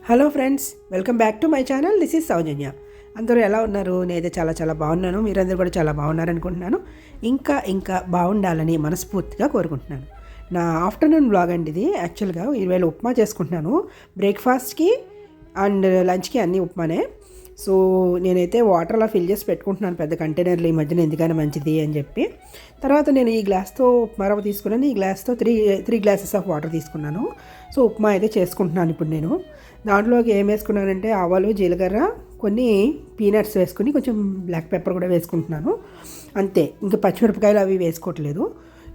Hello friends welcome back to my channel. This is Soujanya. అందరూ ఎలా ఉన్నారు? నేనైతే చాలా చాలా బాగున్నాను. మీరందరూ కూడా చాలా బాగున్నారనుకుంటున్నాను. ఇంకా ఇంకా బాగుండాలని మనస్ఫూర్తిగా కోరుకుంటున్నాను. నా ఆఫ్టర్నూన్ బ్లాగ్ అండి ఇది యాక్చువల్గా ఈవేళ ఉప్మా చేసుకుంటున్నాను. బ్రేక్ఫాస్ట్కి అండ్ లంచ్కి అన్నీ ఉప్మానే. సో నేనైతే వాటర్ అలా ఫిల్ చేసి పెట్టుకుంటున్నాను. పెద్ద కంటైనర్లు ఈ మధ్యన ఎందుకైనా మంచిది అని చెప్పి. తర్వాత నేను ఈ గ్లాస్తో ఉప్మా తీసుకున్నాను ఈ గ్లాస్తో three three glasses of water తీసుకున్నాను. సో ఉప్మా అయితే చేసుకుంటున్నాను ఇప్పుడు నేను. దాంట్లోకి ఏం వేసుకున్నానంటే ఆవాలు జీలకర్ర కొన్ని పీనట్స్ వేసుకుని కొంచెం బ్లాక్ పెప్పర్ కూడా వేసుకుంటున్నాను. అంతే. ఇంకా పచ్చిమిరపకాయలు అవి వేసుకోవట్లేదు.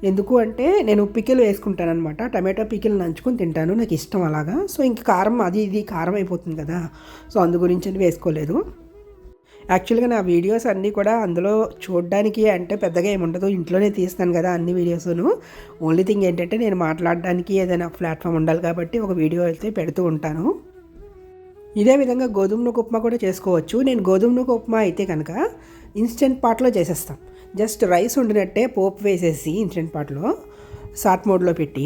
ఎందుకు అంటే నేను పికిల్ వేసుకుంటాను అనమాట టమాటో పికిల్ నంచుకొని తింటాను. నాకు ఇష్టం అలాగా. సో ఇంక కారం అది ఇది కారం అయిపోతుంది కదా. సో అందు గురించి అని వేసుకోలేదు. యాక్చువల్గా నా వీడియోస్ అన్నీ కూడా అందులో చూడడానికి అంటే పెద్దగా ఏముండదు ఇంట్లోనే తీస్తాను కదా అన్ని వీడియోస్ను. ఓన్లీ థింగ్ ఏంటంటే నేను మాట్లాడడానికి ఏదైనా ప్లాట్ఫామ్ ఉండాలి కాబట్టి ఒక వీడియో అయితే పెడుతూ ఉంటాను. ఇదే విధంగా గోధుమ నూక ఉప్మా కూడా చేసుకోవచ్చు. నేను గోధుమ నూక ఉప్మా అయితే కనుక ఇన్స్టెంట్ పాట్లో చేసేస్తాం. జస్ట్ రైస్ వండినట్టే పోపు వేసేసి ఇన్స్టెంట్ పాట్లో సాట్ మోడ్లో పెట్టి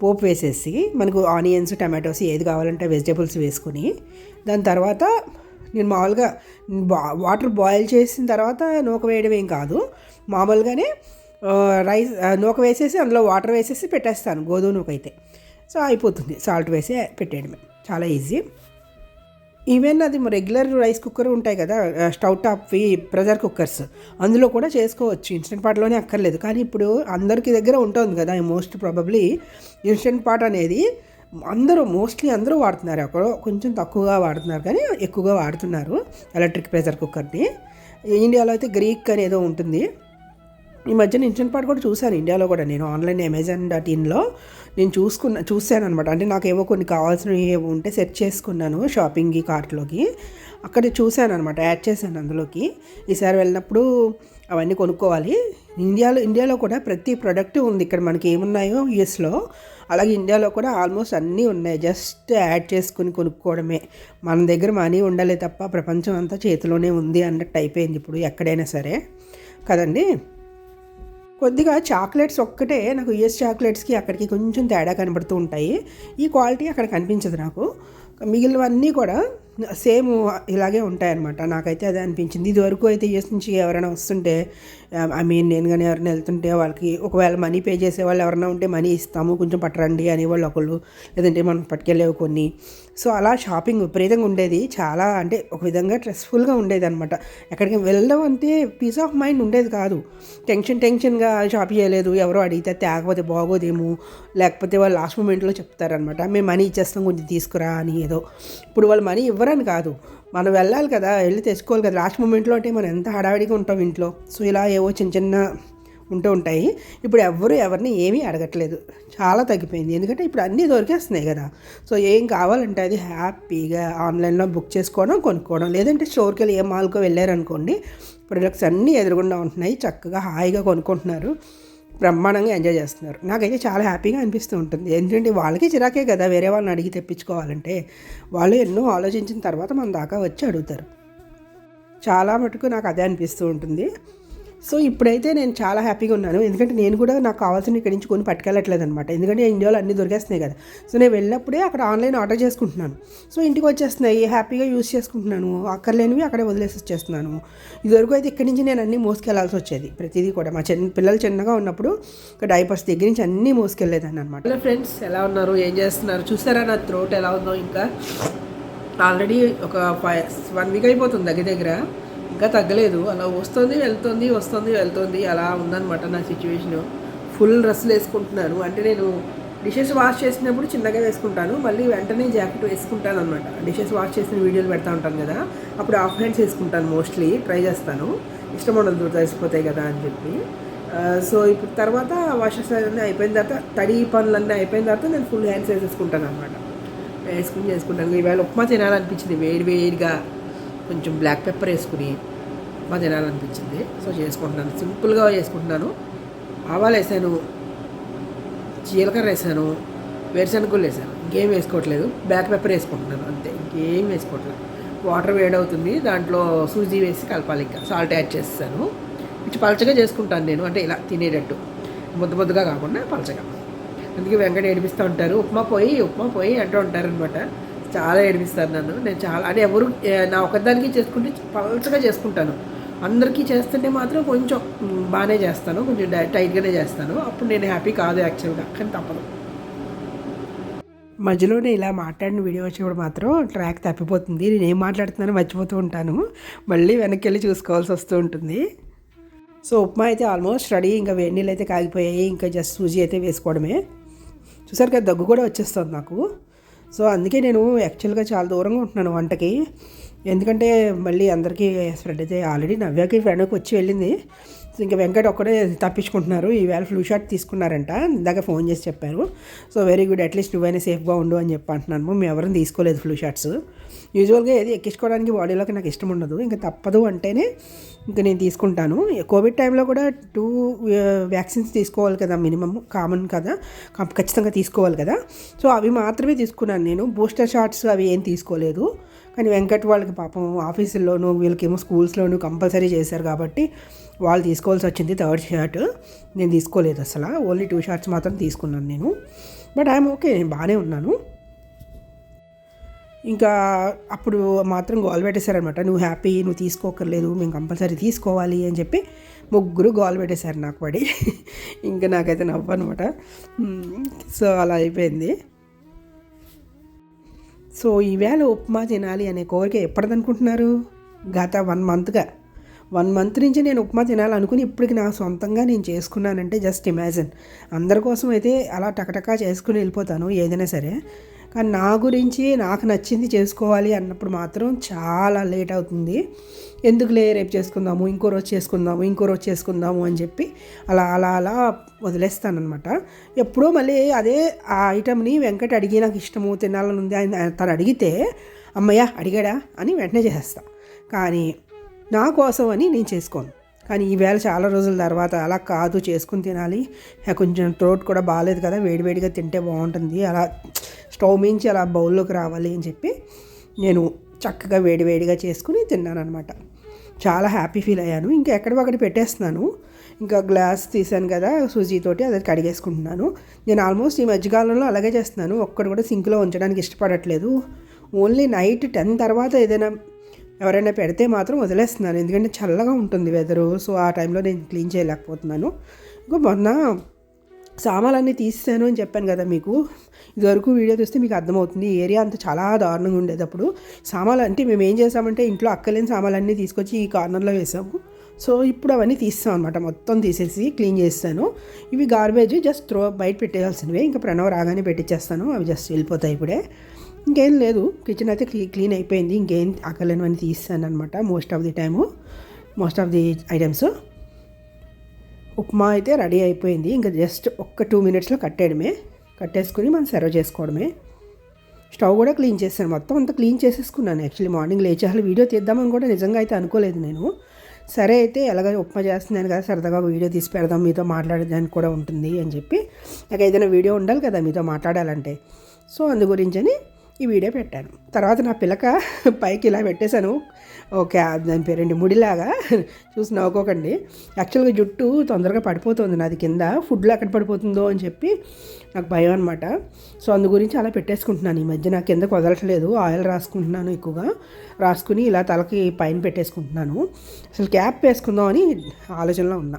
పోపు వేసేసి మనకు ఆనియన్స్ టమాటోస్ ఏది కావాలంటే వెజిటేబుల్స్ వేసుకొని దాని తర్వాత నేను మామూలుగా వాటర్ బాయిల్ చేసిన తర్వాత నూక వేయడం ఏం కాదు. మామూలుగానే రైస్ నూక వేసేసి అందులో వాటర్ వేసేసి పెట్టేస్తాను. గోధుమ నూక అయితే. సో అయిపోతుంది. సాల్ట్ వేసి పెట్టేయడమే. చాలా ఈజీ ఈవెన్ అది రెగ్యులర్ రైస్ కుక్కర్ ఉంటాయి కదా స్టవ్ టాప్వి ప్రెషర్ కుక్కర్స్. అందులో కూడా చేసుకోవచ్చు. ఇన్స్టెంట్ పాట్లోనే అక్కర్లేదు. కానీ ఇప్పుడు అందరికీ దగ్గర ఉంటుంది కదా మోస్ట్ ప్రాబబ్లీ ఇన్స్టెంట్ పాట్ అనేది. అందరూ మోస్ట్లీ అందరూ వాడుతున్నారు. అక్కడ కొంచెం తక్కువగా వాడుతున్నారు కానీ ఎక్కువగా వాడుతున్నారు ఎలక్ట్రిక్ ప్రెషర్ కుక్కర్ని. ఇండియాలో అయితే గ్రీక్ అని ఏదో ఉంటుంది. ఈ మధ్యన ఇన్స్టెంట్ పాట్ కూడా చూశాను ఇండియాలో కూడా. నేను ఆన్లైన్ అమెజాన్ డాట్ ఇన్లో నేను చూసుకున్న చూశాను అనమాట అంటే నాకు ఏవో కొన్ని కావాల్సినవి ఏవో ఉంటే సెట్ చేసుకున్నాను షాపింగ్కి కార్ట్లోకి అక్కడ చూశాను అనమాట యాడ్ చేశాను అందులోకి. ఈసారి వెళ్ళినప్పుడు అవన్నీ కొనుక్కోవాలి. ఇండియాలో ఇండియాలో కూడా ప్రతి ప్రోడక్ట్ ఉంది. ఇక్కడ మనకి ఏమున్నాయో యూఎస్లో అలాగే ఇండియాలో కూడా ఆల్మోస్ట్ అన్నీ ఉన్నాయి. జస్ట్ యాడ్ చేసుకుని కొనుక్కోవడమే. మన దగ్గర మనీ ఉండాలి తప్ప ప్రపంచం అంతా చేతిలోనే ఉంది అన్నట్టు అయిపోయింది ఇప్పుడు ఎక్కడైనా సరే. కదండి? కొద్దిగా చాక్లెట్స్ ఒక్కటే నాకు యుఎస్ చాక్లెట్స్కి అక్కడికి కొంచెం తేడా కనబడుతూ ఉంటాయి. ఈ క్వాలిటీ అక్కడ కనిపించదు నాకు. మిగిలినవన్నీ కూడా సేమ్ ఇలాగే ఉంటాయన్నమాట. నాకైతే అదే అనిపించింది. ఇదివరకు అయితే యుఎస్ నుంచి ఎవరైనా వస్తుంటే ఐ మీన్ నేను కానీ ఎవరైనా వెళ్తుంటే వాళ్ళకి ఒకవేళ మనీ పే చేసే వాళ్ళు ఎవరైనా ఉంటే మనీ ఇస్తాము కొంచెం పట్టరండి అనేవాళ్ళు ఒకళ్ళు. లేదంటే మనం పట్టుకెళ్ళేవి కొన్ని. సో అలా షాపింగ్ విపరీతంగా ఉండేది. చాలా అంటే ఒక విధంగా స్ట్రెస్ఫుల్గా ఉండేది అనమాట ఎక్కడికి వెళ్ళడం అంటే పీస్ ఆఫ్ మైండ్ ఉండేది కాదు. టెన్షన్ టెన్షన్గా షాప్ చేయలేదు. ఎవరో అడిగితే తేకపోతే బాగోదేమో. లేకపోతే వాళ్ళు లాస్ట్ మూమెంట్లో చెప్తారనమాట మేము మనీ ఇచ్చేస్తాం కొంచెం తీసుకురా అని ఏదో. ఇప్పుడు వాళ్ళు మనీ ఇవ్వరని కాదు. మనం వెళ్ళాలి కదా వెళ్ళి తెచ్చుకోవాలి కదా. లాస్ట్ మూమెంట్లో అంటే మనం ఎంత హడావిడిగా ఉంటాం ఇంట్లో. సో ఇలా ఏవో చిన్న చిన్న ఉంటూ ఉంటాయి. ఇప్పుడు ఎవ్వరు ఎవరిని ఏమీ అడగట్లేదు. చాలా తగ్గిపోయింది. ఎందుకంటే ఇప్పుడు అన్నీ దొరికేస్తున్నాయి కదా. సో ఏం కావాలంటే అది హ్యాపీగా ఆన్లైన్లో బుక్ చేసుకోవడం కొనుక్కోవడం. లేదంటే స్టోర్కి వెళ్ళి ఏ మాల్కో వెళ్ళారనుకోండి ప్రొడక్ట్స్ అన్నీ ఎదురుగుండా ఉంటున్నాయి. చక్కగా హాయిగా కొనుక్కుంటున్నారు. బ్రహ్మాండంగా ఎంజాయ్ చేస్తున్నారు. నాకైతే చాలా హ్యాపీగా అనిపిస్తూ ఉంటుంది. ఎందుకంటే వాళ్ళకి చిరాకే కదా వేరే వాళ్ళని అడిగి తెప్పించుకోవాలంటే. వాళ్ళు ఎన్నో ఆలోచించిన తర్వాత మన దాకా వచ్చి అడుగుతారు. చాలా మటుకు నాకు అదే అనిపిస్తూ ఉంటుంది. సో ఇప్పుడైతే నేను చాలా హ్యాపీగా ఉన్నాను. ఎందుకంటే నేను కూడా నాకు కావాల్సిన ఇక్కడి నుంచి కొని పట్టుకెళ్ళట్లేదు అనమాట ఎందుకంటే ఇండియాలో అన్నీ దొరికేస్తున్నాయి కదా. సో నేను వెళ్ళినప్పుడే అక్కడ ఆన్లైన్ ఆర్డర్ చేసుకుంటున్నాను. సో ఇంటికి వచ్చేస్తున్నాయి. హ్యాపీగా యూస్ చేసుకుంటున్నాను. అక్కర్లేనివి అక్కడే వదిలేసి వచ్చేస్తున్నాను. ఇదివరకు అయితే ఇక్కడి నుంచి నేను అన్నీ మోసుకెళ్ళాల్సి వచ్చేది. ప్రతిదీ కూడా మా చిన్న పిల్లలు చిన్నగా ఉన్నప్పుడు డైపర్స్ దగ్గర నుంచి అన్నీ మోసుకెళ్ళేదాన్ని అనమాట హలో ఫ్రెండ్స్ ఎలా ఉన్నారు? ఏం చేస్తున్నారు? చూసారా నా త్రోట్ ఎలా ఉందో ఇంకా? ఆల్రెడీ ఒక ఫైవ్ వన్ వీక్ అయిపోతుంది దగ్గర దగ్గర. ఇంకా తగ్గలేదు. అలా వస్తుంది వెళ్తుంది వస్తుంది వెళ్తుంది. అలా ఉందన్నమాట నా సిచ్యువేషను ఫుల్ డ్రెస్సులు వేసుకుంటున్నాను అంటే నేను డిషెస్ వాష్ చేసినప్పుడు చిన్నగా వేసుకుంటాను. మళ్ళీ వెంటనే జాకెట్ వేసుకుంటాను అనమాట డిషెస్ వాష్ చేసిన వీడియోలు పెడతా ఉంటాను కదా. అప్పుడు హాఫ్ హ్యాండ్స్ వేసుకుంటాను మోస్ట్లీ ట్రై చేస్తాను. ఇష్టం ఉండదు తడిసిపోతాయి కదా అని చెప్పి. సో ఇప్పుడు తర్వాత వాషెస్ అన్నీ అయిపోయిన తర్వాత తడి పనులన్నీ అయిపోయిన తర్వాత నేను ఫుల్ హ్యాండ్స్ వేసేసుకుంటాను అనమాట వేసుకుని చేసుకుంటాను. ఈవేళ ఉప్మా తినాలనిపించింది. వేడి వేడిగా కొంచెం బ్లాక్ పెప్పర్ వేసుకుని ఉప్మా తినాలనిపించింది. సో చేసుకుంటున్నాను. సింపుల్గా చేసుకుంటున్నాను. ఆవాలు వేసాను. జీలకర్ర వేసాను. వేరుశనగుళ్ళు వేసాను. ఇంకేం వేసుకోవట్లేదు. బ్లాక్ పెప్పర్ వేసుకుంటున్నాను. అంతే. ఇంకేం వేసుకోవట్లేదు. వాటర్ వేడవుతుంది దాంట్లో సూజీ వేసి కలపాలి ఇంకా. సాల్ట్ యాడ్ చేస్తాను కొంచెం పలచగా చేసుకుంటాను నేను. అంటే ఇలా తినేటట్టు. ముద్ద ముద్దగా కాకుండా పలచగా. అందుకే వెంకట ఏడిపిస్తూ ఉంటారు. ఉప్మా పోయి ఉప్మా పోయి అంటూ ఉంటారు అనమాట చాలా ఏడిపిస్తారు నన్ను. నేను చాలా అంటే ఎవరు నా ఒకదానికి చేసుకుంటే పలచగా చేసుకుంటాను. అందరికీ చేస్తుంటే మాత్రం కొంచెం బాగానే చేస్తాను కొంచెం టైట్గానే చేస్తాను. అప్పుడు నేను హ్యాపీ కాదు యాక్చువల్గా కానీ తప్పదు. మధ్యలోనే ఇలా మాట్లాడిన వీడియో వచ్చినప్పుడు మాత్రం ట్రాక్ తప్పిపోతుంది. నేను ఏం మాట్లాడుతున్నానో మర్చిపోతూ ఉంటాను. మళ్ళీ వెనక్కి వెళ్ళి చూసుకోవాల్సి వస్తూ ఉంటుంది. సో ఉప్మా అయితే ఆల్మోస్ట్ రెడీ. ఇంకా వేడి నీళ్ళు అయితే కాగిపోయాయి. ఇంకా జస్ట్ సూజీ అయితే వేసుకోవడమే. చూసారు కదా దగ్గు కూడా వచ్చేస్తుంది నాకు. సో అందుకే నేను యాక్చువల్గా చాలా దూరంగా ఉంటున్నాను వంటకి. ఎందుకంటే మళ్ళీ అందరికీ స్ప్రెడ్ అయితే ఆల్రెడీ నవ్యాకి ఫ్రెండ్కి వచ్చి వెళ్ళింది. ఇంకా వెంకట్ ఒక్కడే తప్పించుకుంటున్నారు. ఈవేళ ఫ్లూ షాట్ తీసుకున్నారంట. ఇందాక ఫోన్ చేసి చెప్పారు. సో వెరీ గుడ్ అట్లీస్ట్ నువ్వైనా సేఫ్గా ఉండు అని చెప్పి అంటున్నాను మేము ఎవరిని తీసుకోలేదు ఫ్లూ షాట్స్ యూజువల్గా ఏది ఎక్కించుకోవడానికి బాడీలోకి నాకు ఇష్టం ఉండదు. ఇంకా తప్పదు అంటేనే ఇంకా నేను తీసుకుంటాను. కోవిడ్ టైంలో కూడా టూ వ్యాక్సిన్స్ uh, తీసుకోవాలి కదా మినిమం కామన్ కదా. ఖచ్చితంగా తీసుకోవాలి కదా. సో అవి మాత్రమే తీసుకున్నాను నేను. బూస్టర్ షాట్స్ అవి ఏం తీసుకోలేదు. కానీ వెంకట్ వాళ్ళకి పాపం ఆఫీసుల్లోనూ వీళ్ళకేమో స్కూల్స్లోనూ కంపల్సరీ చేశారు కాబట్టి వాళ్ళు తీసుకోవాల్సి వచ్చింది థర్డ్ షార్ట్. నేను తీసుకోలేదు అసలు. ఓన్లీ టూ షార్ట్స్ మాత్రం తీసుకున్నాను నేను. బట్ ఐఎమ్ ఓకే నేను బాగానే ఉన్నాను. ఇంకా అప్పుడు మాత్రం గోల్ పెట్టేశారనమాట నువ్వు హ్యాపీ నువ్వు తీసుకోకర్లేదు మేము కంపల్సరీ తీసుకోవాలి అని చెప్పి ముగ్గురు గోల్ పెట్టేశారు నాకు పడి. ఇంకా నాకైతే నవ్వు అనమాట సో అలా అయిపోయింది. సో ఈవేళ ఉప్మా తినాలి అనే కోరిక ఎప్పటిదనుకుంటున్నారు? గత వన్ మంత్గా. వన్ మంత్ నుంచి నేను ఉప్మా తినాలనుకుని ఇప్పటికి నా సొంతంగా నేను చేసుకున్నానంటే జస్ట్ ఇమాజిన్. అందరి కోసం అయితే అలా టకటకా చేసుకుని వెళ్ళిపోతాను ఏదైనా సరే. కానీ నా గురించి నాకు నచ్చింది చేసుకోవాలి అన్నప్పుడు మాత్రం చాలా లేట్ అవుతుంది. ఎందుకులే రేపు చేసుకుందాము ఇంకో రోజు చేసుకుందాము ఇంకో రోజు చేసుకుందాము అని చెప్పి అలా అలా అలా వదిలేస్తానమాట ఎప్పుడో మళ్ళీ అదే ఆ ఐటమ్ని వెంకట అడిగి నాకు ఇష్టము తినాలని ఉంది ఆయన తను అడిగితే అమ్మయ్య అడిగాడా? అని వెంటనే చేసేస్తా. కానీ నా కోసం అని నేను చేసుకోను. కానీ ఈవేళ చాలా రోజుల తర్వాత అలా కాదు చేసుకుని తినాలి. కొంచెం త్రోట్ కూడా బాగాలేదు కదా వేడివేడిగా తింటే బాగుంటుంది. అలా స్టవ్ మించి అలా బౌల్లోకి రావాలి అని చెప్పి నేను చక్కగా వేడివేడిగా చేసుకుని తిన్నాను అనమాట చాలా హ్యాపీ ఫీల్ అయ్యాను. ఇంకా ఎక్కడికక్కడ పెట్టేస్తున్నాను. ఇంకా గ్లాస్ తీసాను కదా సూజీతోటి అది కడిగేసుకుంటున్నాను. నేను ఆల్మోస్ట్ ఈ మధ్యకాలంలో అలాగే చేస్తున్నాను. ఒక్కడు కూడా సింక్లో ఉంచడానికి ఇష్టపడట్లేదు. ఓన్లీ నైట్ టెన్ తర్వాత ఏదైనా ఎవరైనా పెడితే మాత్రం వదిలేస్తున్నాను. ఎందుకంటే చల్లగా ఉంటుంది వెదరు సో ఆ టైంలో నేను క్లీన్ చేయలేకపోతున్నాను. ఇంకా మొన్న సామాన్లన్నీ తీసేసాను అని చెప్పాను కదా మీకు. ఇదివరకు వీడియో చూస్తే మీకు అర్థమవుతుంది. ఈ ఏరియా అంతా చాలా దారుణంగా ఉండేది అప్పుడు. సామాన్లు అంటే మేము ఏం చేసామంటే ఇంట్లో అక్కలేని సామాన్లన్నీ తీసుకొచ్చి ఈ కార్నర్లో వేసాము. సో ఇప్పుడు అవన్నీ తీస్తాం అనమాట మొత్తం తీసేసి క్లీన్ చేస్తాను. ఇవి గార్బేజ్ జస్ట్ త్రో బయట పెట్టేయాల్సినవి. ఇంకా ప్రణవ్ రాగానే పెట్టించేస్తాను అవి జస్ట్ వెళ్ళిపోతాయి ఇప్పుడే. ఇంకేం లేదు. కిచెన్ అయితే క్లీ క్లీన్ అయిపోయింది. ఇంకేం అక్కలేనివన్నీ తీస్తాను అనమాట most of the time. Most of the items. Upma అయితే రెడీ అయిపోయింది. ఇంకా జస్ట్ ఒక్క టూ మినిట్స్లో కట్టేయడమే. కట్టేసుకుని మనం సర్వ్ చేసుకోవడమే. స్టవ్ కూడా క్లీన్ చేశాను. మొత్తం అంతా క్లీన్ చేసేసుకున్నాను. యాక్చువల్లీ మార్నింగ్ లేచి అసలు వీడియో తీద్దామని కూడా నిజంగా అయితే అనుకోలేదు నేను. సరే అయితే ఎలాగ ఉప్మా చేస్తున్నాను కదా సరదాగా వీడియో తీసి పెడదాం మీతో మాట్లాడేదానికి కూడా ఉంటుంది అని చెప్పి. నాకు ఏదైనా వీడియో ఉండాలి కదా మీతో మాట్లాడాలంటే. సో అందు గురించని ఈ వీడియో పెట్టాను. తర్వాత నా పిల్లక పైకి ఇలా పెట్టేశాను. ఓకే దాని పేరేంటి ముడిలాగా. చూసి నవ్వుకోకండి. యాక్చువల్గా జుట్టు తొందరగా పడిపోతుంది. నాది కింద ఫుడ్లో ఎక్కడ పడిపోతుందో అని చెప్పి నాకు భయం అనమాట సో అందు గురించి అలా పెట్టేసుకుంటున్నాను. ఈ మధ్య నా కింద కుదరట్లేదు ఆయిల్ రాసుకుంటున్నాను ఎక్కువగా. రాసుకుని ఇలా తలకి పైన పెట్టేసుకుంటున్నాను. అసలు క్యాప్ వేసుకుందాం అని ఆలోచనలో ఉన్నా.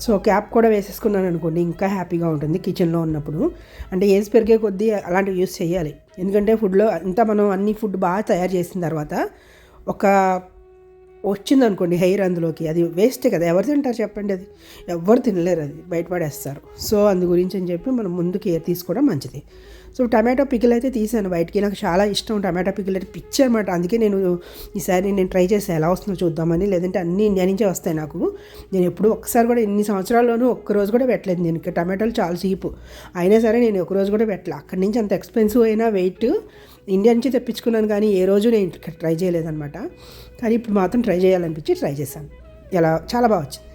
సో క్యాప్ కూడా వేసేసుకున్నాను అనుకోండి ఇంకా హ్యాపీగా ఉంటుంది కిచెన్లో ఉన్నప్పుడు. అంటే ఏజ్ పెరిగే కొద్దీ అలాంటివి యూస్ చేయాలి. ఎందుకంటే ఫుడ్లో అంతా మనం అన్ని ఫుడ్ బాగా తయారు చేసిన తర్వాత ఒక వచ్చింది అనుకోండి హెయిర్ అందులోకి అది వేస్టే కదా ఎవరు తింటారు చెప్పండి అది? ఎవరు తినలేరు అది బయటపడేస్తారు సో అందు గురించి అని చెప్పి మనం ముందు కేర్ తీసుకోవడం మంచిది. సో టమాటో పికిల్ అయితే తీసాను బయటికి. నాకు చాలా ఇష్టం టమాటో పికిల్ అయితే పిచ్చి అనమాట అందుకే నేను ఈసారి నేను ట్రై చేసి ఎలా వస్తుందో చూద్దామని. లేదంటే అన్నీ ఇండియా నుంచే వస్తాయి నాకు. నేను ఎప్పుడు ఒక్కసారి కూడా ఇన్ని సంవత్సరాల్లోనూ ఒక్క రోజు కూడా పెట్టలేదు నేను. టమాటాలు టమాటోలు చాలా చీపు. అయినా సరే నేను ఒకరోజు కూడా పెట్టలే. అక్కడి నుంచి అంత ఎక్స్పెన్సివ్ అయినా వెయిట్ ఇండియా నుంచి తెప్పించుకున్నాను కానీ ఏ రోజు నేను ట్రై చేయలేదనమాట కానీ ఇప్పుడు మాత్రం ట్రై చేయాలనిపించి ట్రై చేశాను. ఎలా చాలా బాగా వచ్చింది.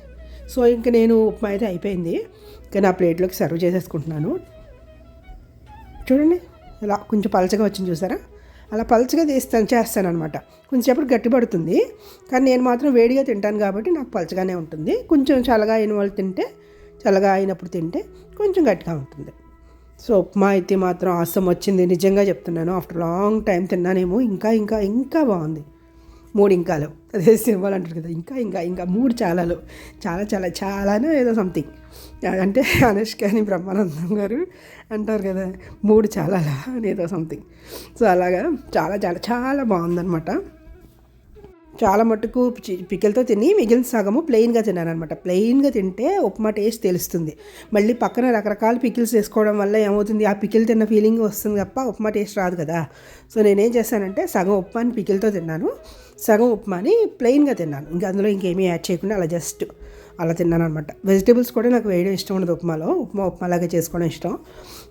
సో ఇంక నేను ఉప్మా అయితే అయిపోయింది. ఇంకా నా ప్లేట్లోకి సర్వ్ చేసేసుకుంటున్నాను. చూడండి ఇలా కొంచెం పలచగా వచ్చింది చూసారా? అలా పలచగా తీస్తాను చేస్తాను అనమాట కొంచెంసేపటి గట్టిపడుతుంది. కానీ నేను మాత్రం వేడిగా తింటాను కాబట్టి నాకు పలచగానే ఉంటుంది. కొంచెం చల్లగా అయిన వాళ్ళు తింటే చల్లగా అయినప్పుడు తింటే కొంచెం గట్టిగా ఉంటుంది. సో ఉప్మా అయితే మాత్రం ఆసం వచ్చింది. నిజంగా చెప్తున్నాను ఆఫ్టర్ లాంగ్ టైం తిన్నానేమో ఇంకా ఇంకా ఇంకా బాగుంది. మూడు ఇంకాలు అదే సినిమాలు అంటారు కదా. ఇంకా ఇంకా ఇంకా మూడు చాలాలు. చాలా చాలా చాలానే ఏదో సంథింగ్ అంటే అనుష్కని బ్రహ్మానందం గారు అంటారు కదా. మూడు చాలాలా అని ఏదో సంథింగ్ సో అలాగా చాలా చాలా చాలా బాగుందనమాట చాలా మటుకు పికిల్తో తిని మిగిలిన సగము ప్లెయిన్గా తిన్నాను అనమాట ప్లెయిన్గా తింటే ఉప్మా టేస్ట్ తెలుస్తుంది. మళ్ళీ పక్కన రకరకాల పికిల్స్ వేసుకోవడం వల్ల ఏమవుతుంది? ఆ పికిల్ తిన్న ఫీలింగ్ వస్తుంది తప్ప ఉప్మా టేస్ట్ రాదు కదా. సో నేనేం చేశానంటే సగం ఉప్మాని పికిల్తో తిన్నాను. సగం ఉప్మాని ప్లెయిన్గా తిన్నాను. ఇంకా అందులో ఇంకేమీ యాడ్ చేయకుండా అలా జస్ట్ అలా తిన్నాను అనమాట వెజిటేబుల్స్ కూడా నాకు వేయడం ఇష్టం ఉండదు ఉప్మాలో. ఉప్మా ఉప్మాలాగా చేసుకోవడం ఇష్టం.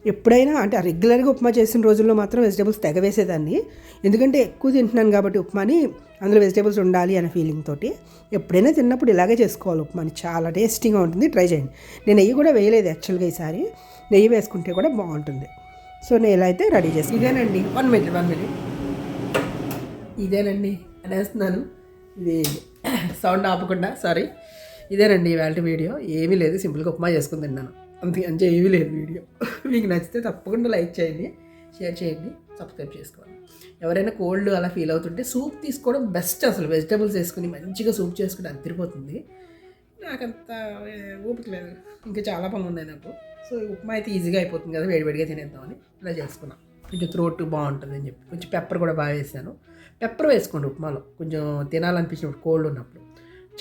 ఎప్పుడైనా అంటే రెగ్యులర్గా ఉప్మా చేసిన రోజుల్లో మాత్రం వెజిటేబుల్స్ తెగ వేసేదాన్ని ఎందుకంటే ఎక్కువ తింటున్నాను కాబట్టి ఉప్మాని అందులో వెజిటేబుల్స్ ఉండాలి అనే ఫీలింగ్ తోటి. ఎప్పుడైనా తిన్నప్పుడు ఇలాగే చేసుకోవాలి ఉప్మాని. చాలా టేస్టీగా ఉంటుంది. ట్రై చేయండి. నేను నెయ్యి కూడా వేయలేదు యాక్చువల్గా ఈసారి. నెయ్యి వేసుకుంటే కూడా బాగుంటుంది. సో నేను ఇలా అయితే రెడీ చేసి ఇదేనండి. వన్ మినిట్ వన్ మినిట్ ఇదేనండి. అనేస్తున్నాను. ఇది సౌండ్ ఆపకుండా సారీ ఇదేనండి ఇవాళ వీడియో. ఏమీ లేదు సింపుల్గా ఉప్మా చేసుకుని తిన్నాను. అంతే అంతే ఏమీ లేదు వీడియో. మీకు నచ్చితే తప్పకుండా లైక్ చేయండి షేర్ చేయండి సబ్స్క్రైబ్ చేసుకోండి. ఎవరైనా కోల్డ్ అలా ఫీల్ అవుతుంటే సూప్ తీసుకోవడం బెస్ట్ అసలు. వెజిటేబుల్స్ వేసుకుని మంచిగా సూప్ చేసుకుంటే అదిరిపోతుంది నాకంత ఓపిక లేదు. ఇంకా చాలా పనులు ఉన్నాయి నాకు. సో ఈ ఉప్మా అయితే ఈజీగా అయిపోతుంది కదా వేడివేడిగా తినేద్దామని ఇలా చేసుకున్నాం. కొంచెం త్రోట్ బాగుంటుంది అని చెప్పి. కొంచెం పెప్పర్ కూడా బాగా వేసాను. పెప్పర్ వేసుకోండి ఉప్మాలో. కొంచెం తినాలనిపించినప్పుడు కోల్డ్ ఉన్నప్పుడు.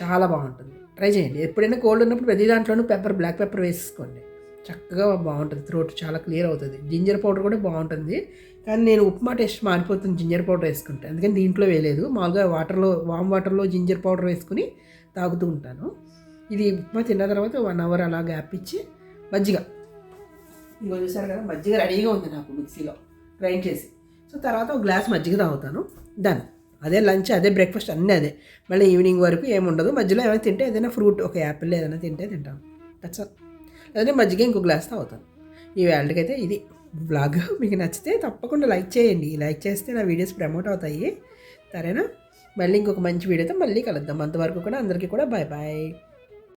చాలా బాగుంటుంది. ట్రై చేయండి. ఎప్పుడైనా కోల్డ్ ఉన్నప్పుడు ప్రతి దాంట్లోనూ పెప్పర్ బ్లాక్ పెప్పర్ వేసుకోండి. చక్కగా బాగుంటుంది. త్రోట్ చాలా క్లియర్ అవుతుంది. జింజర్ పౌడర్ కూడా బాగుంటుంది. కానీ నేను ఉప్మా టేస్ట్ మారిపోతుంది జింజర్ పౌడర్ వేసుకుంటే. అందుకని దీంట్లో వేయలేదు. మామూలుగా వాటర్లో వామ్ వాటర్లో జింజర్ పౌడర్ వేసుకుని తాగుతూ ఉంటాను. ఇది ఉప్మా తిన్న తర్వాత వన్ అవర్ అలా గ్యాప్ ఇచ్చి మజ్జిగ. ఇదిగో చూసారు కదా మజ్జిగ రెడీగా ఉంది నాకు మిక్సీలో. గ్రైండ్ చేసి. సో తర్వాత ఒక గ్లాస్ మజ్జిగ తాగుతాను. డన్ అదే లంచ్ అదే బ్రేక్ఫాస్ట్ అన్నీ అదే. మళ్ళీ ఈవినింగ్ వరకు ఏముండదు. మధ్యలో ఏమైనా తింటే ఏదైనా ఫ్రూట్ ఒక యాపిల్ ఏదైనా తింటే తింటాను దట్స్ ఆల్ లేదంటే మజ్జిగ ఇంకో గ్లాస్ తాగుతాను ఈ వేళకైతే ఇది బ్లాగ్ మీకు నచ్చితే తప్పకుండా లైక్ చేయండి. లైక్ చేస్తే నా వీడియోస్ ప్రమోట్ అవుతాయి. సరేనా? మళ్ళీ ఇంకొక మంచి వీడియోతో మళ్ళీ కలుద్దాం. అంతవరకు కూడా అందరికీ కూడా బాయ్ బాయ్